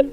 Hello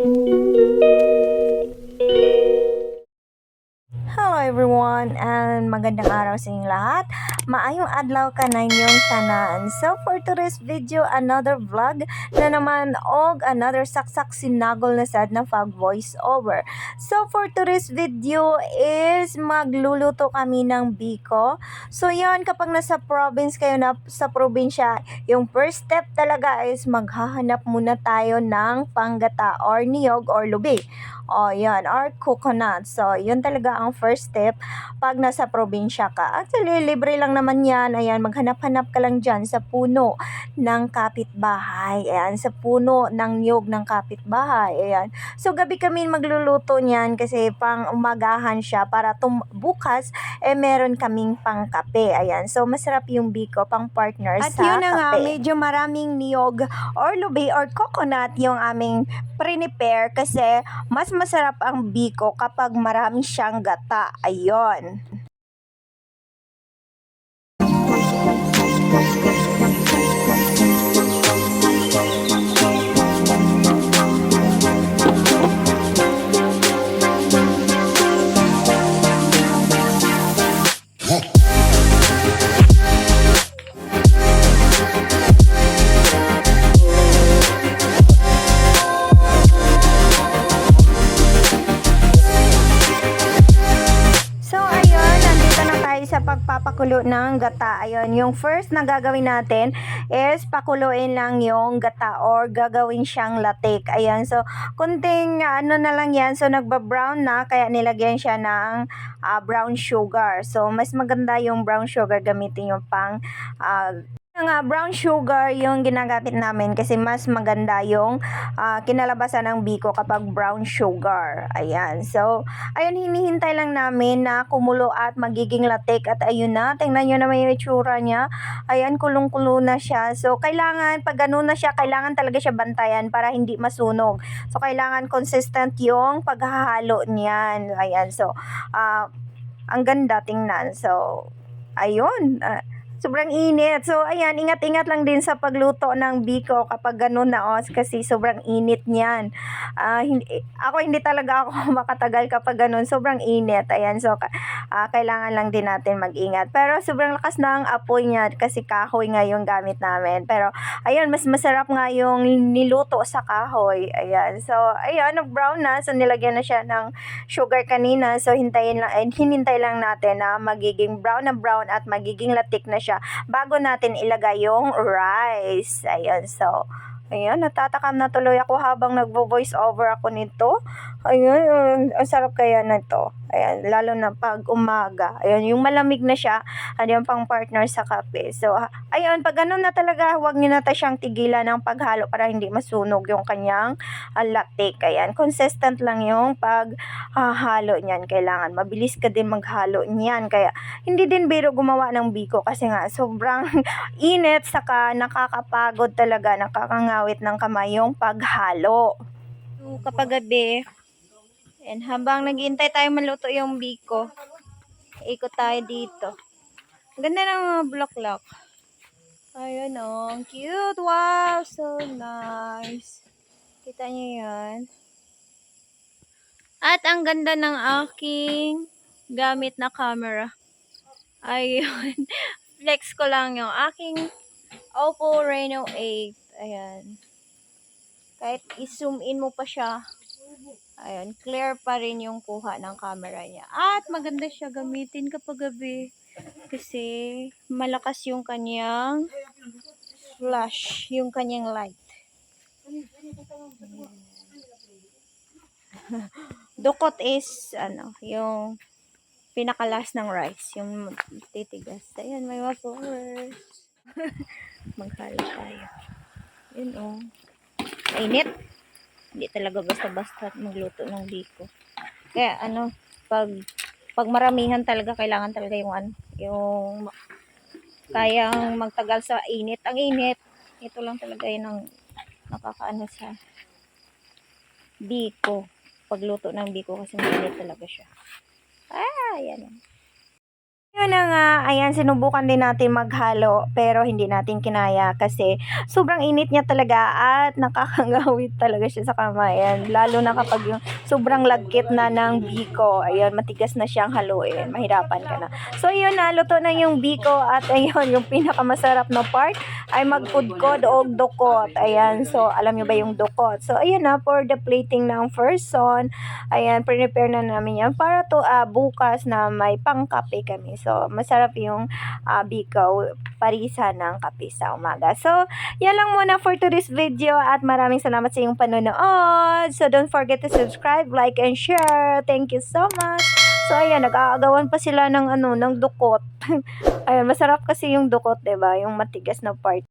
everyone and magandang araw sa inyong lahat. Maayong adlaw ka na inyong tanan. So for today's video, another vlog na naman og another saksak sinagol na sad na pag voice over. So for today's video is magluluto kami ng biko. So yon kapag nasa province kayo na sa probinsya, yung first step talaga is maghahanap muna tayo ng panggata or niyog or lubi. O yan, or coconut. So yun talaga ang first step pag nasa probinsya ka. Actually, libre lang naman yan. Ayan, maghanap-hanap ka lang dyan sa puno ng kapitbahay. Ayan, sa puno ng niyog ng kapitbahay. Ayan. So, gabi kami magluluto niyan kasi pang umagahan siya para tum bukas, eh, meron kaming pang kape. Ayan. So, masarap yung biko pang partner At sa yun na nga, kape. medyo maraming niyog or lubi or coconut yung aming prepare kasi mas masarap ang biko kapag marami siyang gata. Ayon. Pagpapakulo ng gata. Ayun, yung first na gagawin natin is pakuluin lang yung gata or gagawin siyang latik. Ayan, so, kunting ano na lang yan. So, nagba-brown na, kaya nilagyan siya ng ah, brown sugar. So, mas maganda yung brown sugar gamitin yung pang ah, nga brown sugar yung ginagamit namin kasi mas maganda yung ah, kinalabasan ng biko kapag brown sugar. Ayan. So, ayun, hinihintay lang namin na kumulo at magiging latik. At ayun na, tingnan nyo naman yung itsura niya. Ayan, kulong-kulo na siya. So, kailangan, pag ganun na siya, kailangan talaga siya bantayan para hindi masunog. So, kailangan consistent yung paghahalo niyan. Ayan, so, ah, ang ganda tingnan. So, ayun. ah, sobrang init. So, ayan, ingat-ingat lang din sa pagluto ng biko kapag ganun na os kasi sobrang init niyan. Ah, hindi, ako hindi talaga ako makatagal kapag ganun. Sobrang init. Ayan, so ah, kailangan lang din natin mag-ingat. Pero sobrang lakas na ang apoy niya kasi kahoy nga yung gamit namin. Pero, ayun, mas masarap nga yung niluto sa kahoy. Ayan, so, ayun, nag-brown na. So, nilagyan na siya ng sugar kanina. So, hintayin lang, eh, hinintay lang natin na magiging brown na brown at magiging latik na siya bago natin ilagay yung rice. Ayun, so, ayun, natatakam na tuloy ako habang nagvo-voice over ako nito. Ayun, um, ang sarap kaya na to. Ayan, lalo na pag umaga. Ayun, yung malamig na siya, ano yung pang partner sa kape. So, ayun, pag ganun na talaga, huwag niyo na ta siyang tigilan ng paghalo para hindi masunog yung kanyang ah, latik. Ayan, consistent lang yung paghahalo niyan. Kailangan mabilis ka din maghalo niyan. Kaya, hindi din biro gumawa ng biko kasi nga, sobrang init, saka nakakapagod talaga, nakakangawit ng kamay yung paghalo. So, kapag gabi, and habang naghihintay tayo maluto yung biko, ikot tayo dito. Ang Ganda ng mga bulaklak. Ayun oh, ang cute. Wow, so nice. Kita niyo yan. At ang ganda ng aking gamit na camera. Ayun. Flex ko lang yung aking Oppo Reno 8. Ayan. Kahit i-zoom in mo pa siya, ayun, clear pa rin yung kuha ng camera niya. At maganda siya gamitin kapag gabi. Kasi malakas yung kanyang flash, yung kanyang light. Dukot is, ano, yung pinakalas ng rice, yung titigas. Ayan, may flowers. Maghalo tayo. Yun, oh. Mainit. Hindi talaga basta-basta magluto ng biko. Kaya, ano, pag pag maramihan talaga, kailangan talaga yung ano, yung kayang magtagal sa init. Ang init, ito lang talaga yun ang nakakaano sa biko. Pagluto ng biko kasi mainit talaga siya. Ah, yan. Yun na nga, ayan, sinubukan din natin maghalo pero hindi natin kinaya kasi sobrang init niya talaga at nakakangawit talaga siya sa kamay. Ayan, lalo na kapag yung sobrang lagkit na ng biko. Ayan, matigas na siyang haluin. Mahirapan ka na. So, yun na, luto na yung biko at ayun, yung pinakamasarap na part ay magpudkod o dukot. Ayan, so alam niyo ba yung dukot? So, ayun na, for the plating ng first son, ayan, prepare na namin yan para to ah, bukas na may pangkape kami. So, masarap yung ah, biko, parisa ng kape sa umaga. So, yan lang muna for today's video at maraming salamat sa iyong panonood. So, don't forget to subscribe, like, and share. Thank you so much. So, ayan, nag-aagawan pa sila ng ano, ng dukot. ayan, masarap kasi yung dukot, ba Yung matigas na part.